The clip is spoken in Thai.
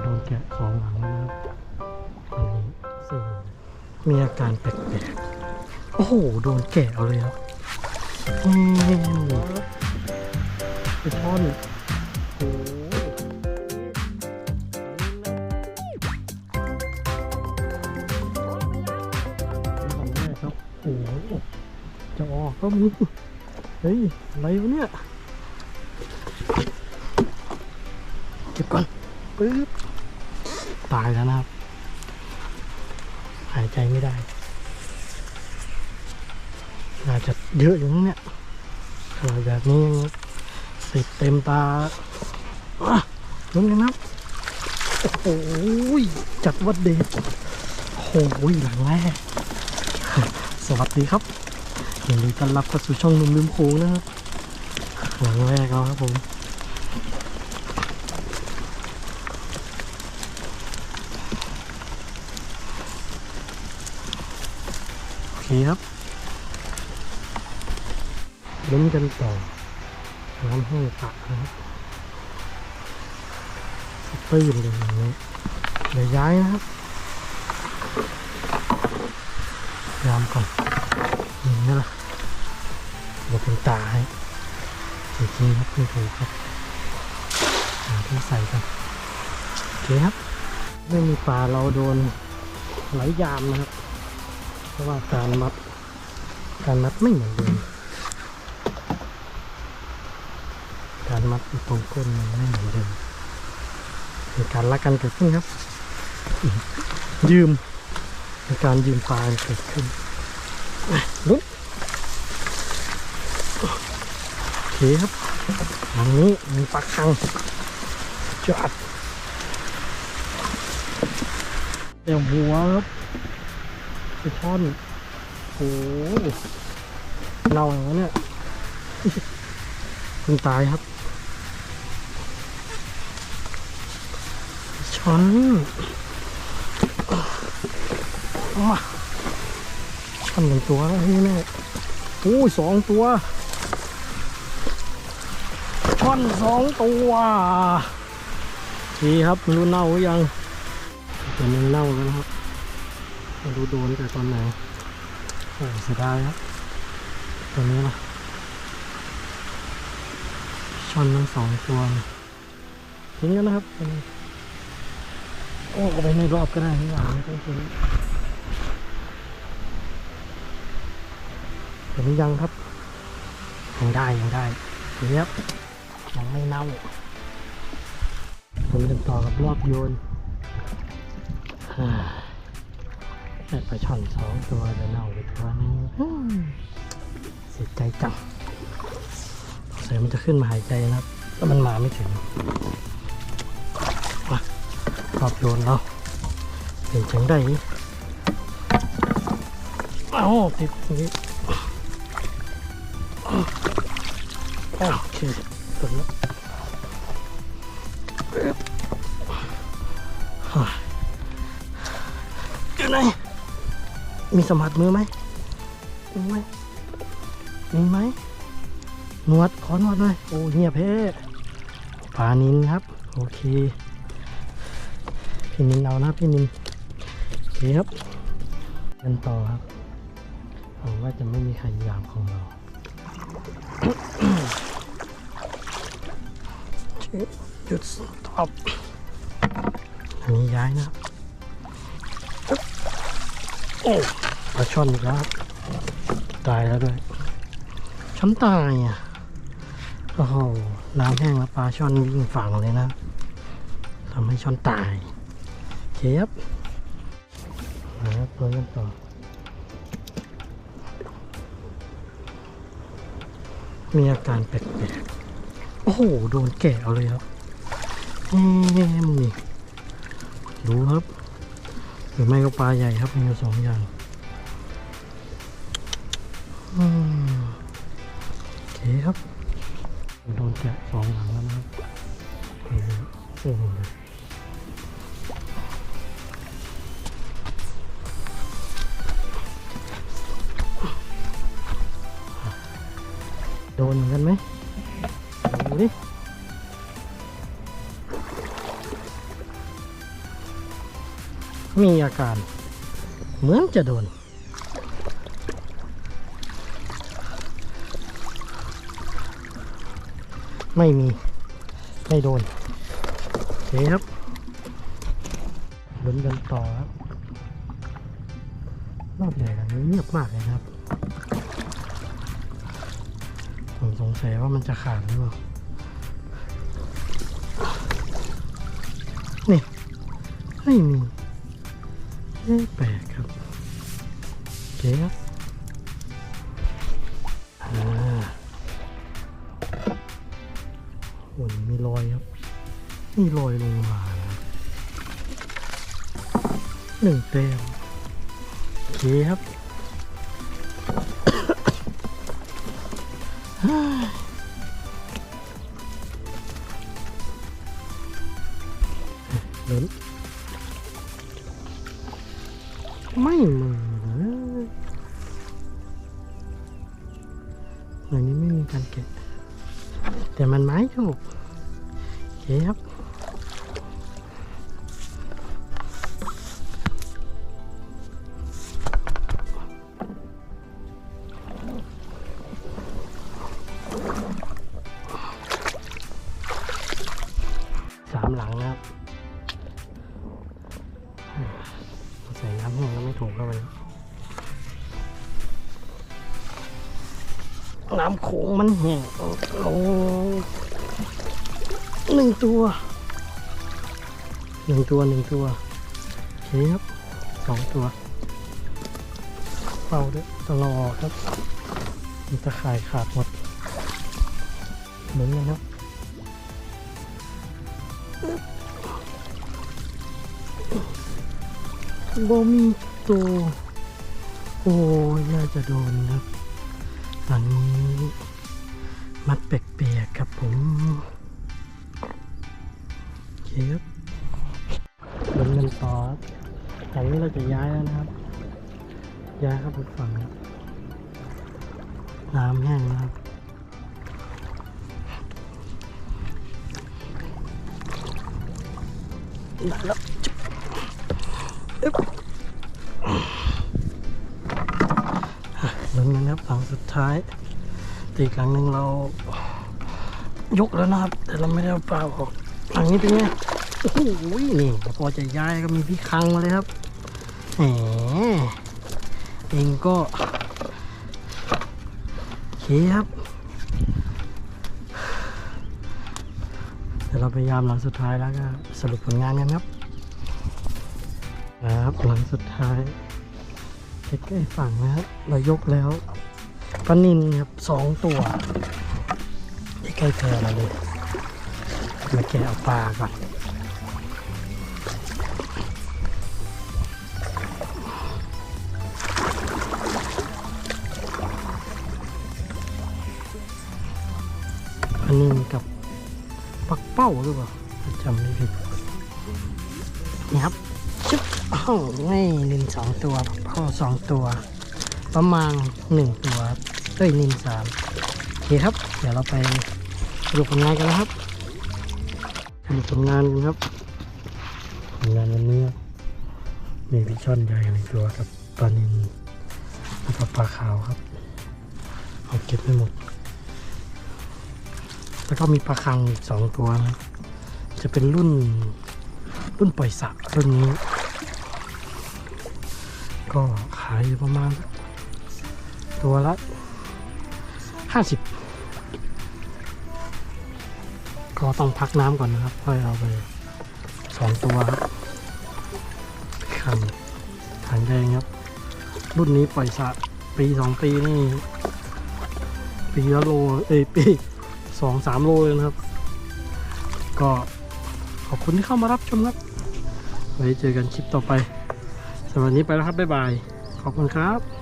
โดนแกะสองหลังแล้วนะครับอันนี้สี่มีอาการแปลกๆ โอ้โห โดนแกะเอาเลยครับแง่ไปท่อนโอ้โหอันกครับโอ้โหจะออกก็มีเฮ้ย อะไรวะเนี่ย ปึ๊บตายแล้วนะครับ หายใจไม่ได้น่าจะเยอะอยู่นะเนี่ยขนาดแบบนี้ยังสิบเต็มตาลุ้นกันนะโอ้โหจัดวัดเดชโอ้โหลังแรกสวัสดีครับยินดีต้อนรับเข้าสู่ช่องนุ่มลืมโค้งนะครับหลังแรกแล้วครับผม โอเครับลุ้นกันต่อน้ำแห้งปะนะครับตื้นเลยอย่างนี้เดี๋ยวย้ายนะครับยามก่อนอย่างนี้ละเดี๋ยวเป็นตาให้จริงๆครับไม่ถูครับหาที่ใส่กันโอเคครับไม่มีปลาเราโดนไหลยามนะครับ เพราะว่าการมัด การมัดไม่เหมือนเดิมการมัดอยู่ตรงก้นมันไม่เหมือนเดิมมีการรักกันเกิดขึ้นครับ ยืมมีการยืมปลาเกิดขึ้นลุกโอเคครับทางนี้มีปลาคังจอดเดี๋ยวหัวครับ ไปช่อนโอ้โหเน่าอย่างนี้เนี่ยเพิ่งตายครับ ช้อนเอามาช้อนหนึ่งตัวแล้วนี่แน่โอ้ยสองตัว ช้อนสองตัวดีครับไม่รู้เน่าหรือยังตัวนึงเน่าแล้วนะครับ ไม่รู้โดนแต่ตอนไหนโอ้เสียดายครับตัวนี้นะช่อนทั้งสองตัวทิ้งกันนะครับตัวนี้โอ้เอาไปในรอบก็ได้ไม่หวังไม่ต้องทิ้งตัวนี้ยังครับยังได้ยังได้เรียบยังไม่เน่าผมจะต่อกับรอบโยนอ่า ปลาช่อนสองตัวเดี๋ยวเน่าไปตัวนึงอืมเสียใจจังเสียมันจะขึ้นมาหายใจนะครับแล้วมันมาไม่ถึงมาขอบโยนเราเป็นจังได้เอ้าติดตรงนี้อ้าวโอเคตัวนี้ มีสมผัสมือไหมมีไหมมีไหมหนวดขอหนวดหน่อยโอ้เงียบเพ่ปลานินครับ โอเค พี่นินเอานะพี่นินโอเคครับกันต่อครับหวังว่าจะไม่มีใครยามของเราจุดสต็อปอันนี้ย้ายนะครับ โอ้ปลาช่อนอีกแล้ว ตายแล้วด้วย ช้ำตายอะ โอ้โห น้ำแห้งแล้วปลาช่อนวิ่งฝั่งเลยนะทำให้ช่อนตายเชฟนะครับเพิ่มกันต่อมีอาการแปลกๆ โอ้โห โดนแกะเอาเลยครับแง่มึงนี่ดูครับ หรือไม่ก็ปลาใหญ่ครับ มีอยู่สองอย่างโอเคครับ โดนแกะสองหลังแล้วนะครับโอ้โหโดนเหมือนกันไหมดูดิ มีอาการ เหมือนจะโดน ไม่มี ไม่โดนโอเคครับลุ้นกันต่อครับรอบใหญ่แบบนี้เงียบมากเลยครับ ผมสงสัยว่ามันจะขาดหรือเปล่านี่ ไม่มี แปลกครับเคครับอ่าโอ้ยมีรอยครับมีรอยลงมาหนึ่งเต็มโอเคครับ ไม่มือเลยอันนี้ไม่มีการเก็บแต่มันไม้ถูกโอเคครับ น้ำโขงมันแห้งโอ้หนึ่งตัวหนึ่งตัวหนึ่งตัวเคครับสองตัวเป่าด้วยตลอดครับมันจะขายขาดหมดเหมือนกันครับโบมีตัวโอ้ยน่าจะโดนครับ ตอนนี้ มัดแปลกๆครับผมเคครับเดินกันต่อครับหลังนี้เราจะย้ายแล้วนะครับ ย้ายเข้าไปฝั่งน้ำแห้งแล้วครับได้แล้ว ลุ้นกันครับหลังสุดท้ายตีกหลังหนึ่งเรา ยกแล้วนะครับ แต่เราไม่ได้เอาปลาออกหลังนี้เป็นไงโอ้โหนี่พอจะย้ายก็มีพี่คังมาเลยครับแหมเองก็โอเคครับเดี๋ยวเราพยายามหลังสุดท้ายแล้วก็สรุปผลงานกันครับ ครับหลังสุดท้าย ใกล้ฝั่งนะครับเรายกแล้วปลานินครับสองตัวใกล้เธอเราเลยมาแกะเอาปลาก่อนปลานินกับปักเป้าหรือเปล่าจำไม่ผิดนี่ครับชิบ อ้าวไม่นินสองตัวพ่อสองตัวประมาณหนึ่งตัวเอ้ยนินสามโอเคครับ เดี๋ยวเราไปสรุปผลงานกันนะครับสรุปผลงานกันครับผลงานวันนี้มีพิชช่อนใหญ่หนึ่งตัวกับปลานินแล้วก็ปลาขาวครับเอาเก็บไม่หมด แล้วก็มีปลาคังอีกสองตัวนะจะเป็นรุ่นรุ่นปล่อยสระรุ่นนี้ ก็ขายอยู่ประมาณ ตัวละห้าสิบก็ต้องพักน้ำก่อนนะครับ ค่อยเอาไปสองตัวครับขันขันแดงครับ รุ่นนี้ปล่อยสะปีสองปีนี่ ปีละโล เอยปีสองสามโลเลยนะครับ ก็ขอบคุณที่เข้ามารับชมครับไว้เจอกันคลิปต่อไป สำหรับวันนี้ไปแล้วครับบ๊ายบาย ขอบคุณครับ